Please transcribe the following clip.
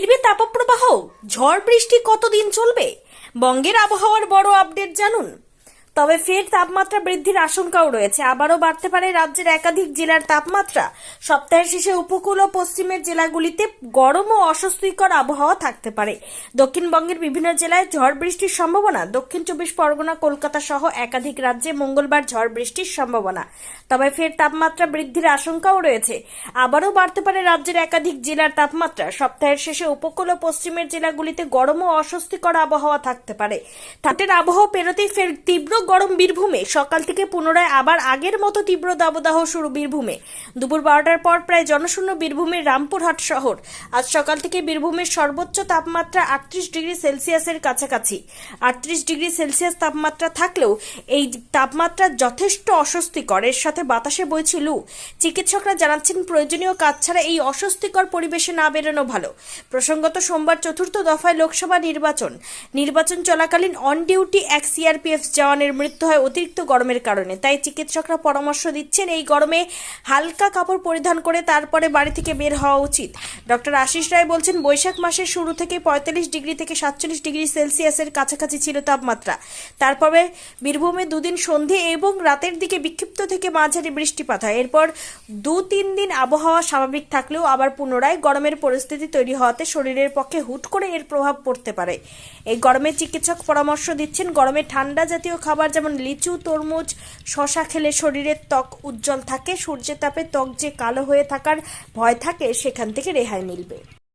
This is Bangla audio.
ফিরবে তাপপ্রবাহ? ঝড় বৃষ্টি কতদিন চলবে? বঙ্গের আবহাওয়ার বড় আপডেট জানুন। তবে ফের তাপমাত্রা বৃদ্ধির আশঙ্কাও রয়েছে। আবারও বাড়তে পারে রাজ্যের একাধিক জেলার তাপমাত্রা। সপ্তাহের শেষে উপকূল ও পশ্চিমের জেলাগুলিতে গরম ও অস্বস্তিকর আবহাওয়া থাকতে পারে। দক্ষিণবঙ্গের বিভিন্ন জেলায় ঝড় বৃষ্টির সম্ভাবনা। দক্ষিণ চব্বিশ পরগনা, কলকাতা সহ একাধিক রাজ্যে মঙ্গলবার ঝড় বৃষ্টির সম্ভাবনা। তবে ফের তাপমাত্রা বৃদ্ধির আশঙ্কাও রয়েছে। আবারও বাড়তে পারে রাজ্যের একাধিক জেলার তাপমাত্রা। সপ্তাহের শেষে উপকূল ও পশ্চিমের জেলাগুলিতে গরম ও অস্বস্তিকর আবহাওয়া থাকতে পারে। তাদের আবহাওয়া পেরোতেই ফের তীব্র গরম বীরভূমে, সকাল থেকে পুনরায় আবার আগের মতো তীব্র দাবদাহ শুরু বীরভূমে। দুপুর বারোটার পর প্রায় জনশূন্য বীরভূমের রামপুরহাট শহর। আজ সকাল থেকে বীরভূমের সর্বোচ্চ তাপমাত্রা আটত্রিশ ডিগ্রি সেলসিয়াসের কাছাকাছি। আটত্রিশ ডিগ্রি সেলসিয়াস তাপমাত্রা থাকলেও এই তাপমাত্রা যথেষ্ট অস্বস্তিকর। এর সাথে বাতাসে বইছে লু। চিকিৎসকরা জানাচ্ছেন, প্রয়োজনীয় কাজ ছাড়া এই অস্বস্তিকর পরিবেশে না বেরোনো ভালো। প্রসঙ্গত, সোমবার চতুর্থ দফায় লোকসভা নির্বাচন। নির্বাচন চলাকালীন অন ডিউটি এক সিআরপিএফ জওয়ানের মৃত্যু হয় অতিরিক্ত গরমের কারণে। তাই চিকিৎসকরা পরামর্শ দিচ্ছেন এই গরমে হালকা কাপড় পরিধান করে তারপরে বাড়ি থেকে বের হওয়া উচিত। ডক্টর আশিস রায় বলছেন, বৈশাখ মাসের শুরু থেকে পঁয়তাল্লিশ ডিগ্রি থেকে সাতচল্লিশ ডিগ্রি সেলসিয়াসের কাছাকাছি ছিল তাপমাত্রা। তারপরে বীরভূমে দুদিন সন্ধে এবং রাতের দিকে বিক্ষিপ্ত থেকে মাঝারি বৃষ্টিপাত হয়। এরপর দু তিন দিন আবহাওয়া স্বাভাবিক থাকলেও আবার পুনরায় গরমের পরিস্থিতি তৈরি হওয়াতে শরীরের পক্ষে হুট করে এর প্রভাব পড়তে পারে। এই গরমে চিকিৎসক পরামর্শ দিচ্ছেন, গরমে ঠান্ডা জাতীয় খাবার যেমন লিচু, তরমুজ, শশা খেলে শরীরের ত্বক উজ্জ্বল থাকে, সূর্যের তাপে ত্বক যে কালো হয়ে থাকার ভয় থাকে, সেখান থেকে রেহাই মিলবে।